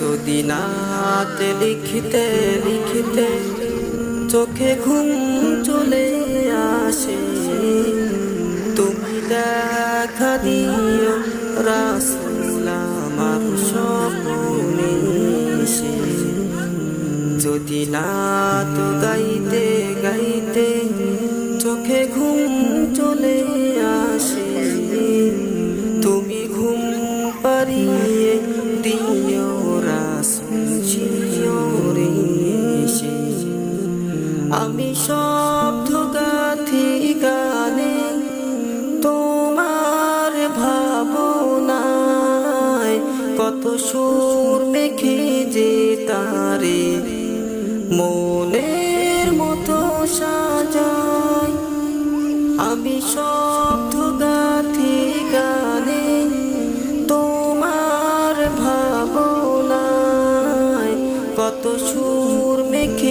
যদি নাতে লিখিতে লিখিতে চোখে ঘুম চলে আসে, তুমি দেখা দিও রাসুল আমার স্বপ্নে। যদি নাত গাইতে গাইতে চোখে ঘুম চলে পারিয়ে দিও রাসুল শিওরে এসে। আমি শব্দ গাথি গানে তোমার ভাবনায় কত সুর মেখে যে তারে মনের মতো সাজায় আমি শব্দ কত সুর মেখে